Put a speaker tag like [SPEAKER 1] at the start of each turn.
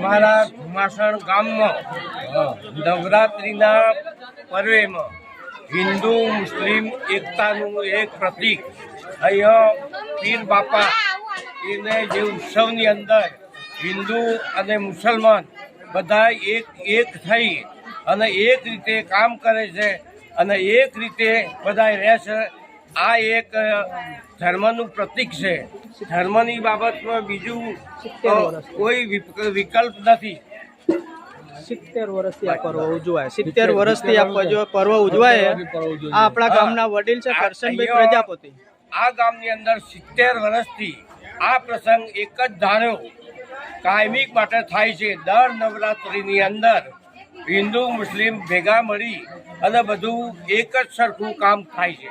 [SPEAKER 1] અમારા ધુમાસણ ગામમાં, નવરાત્રિના પર્વેમાં હિન્દુ, મુસ્લિમ, એકતાનું એક પ્રતીક. અહીંયા પીર બાપા, એને જે ઉત્સવની અંદર હિન્દુ અને મુસલમાન બધા એક એક થઈ અને એક રીતે કામ કરે છે અને એક રીતે બધા રહે છે. આ એક ધર્મનું પ્રતીક છે. ધર્મની બાબતમાં બીજું કોઈ વિકલ્પ નથી.
[SPEAKER 2] સિત્તેર વર્ષથી આ પર્વ ઉજવાય. સિત્તેર વર્ષથી આ પર્વ ઉજવાય. આ આપણા ગામના વડીલ છે કરશનભાઈ પ્રજાપતિ.
[SPEAKER 1] આ ગામની અંદર સિત્તેર વર્ષથી આ પ્રસંગ એક જ ધાર્યો. કાયમિક માટે થાય છે. દર નવરાત્રિની અંદર હિન્દુ મુસ્લિમ ભેગા મળી અને બધું એક જ સરખું કામ થાય છે.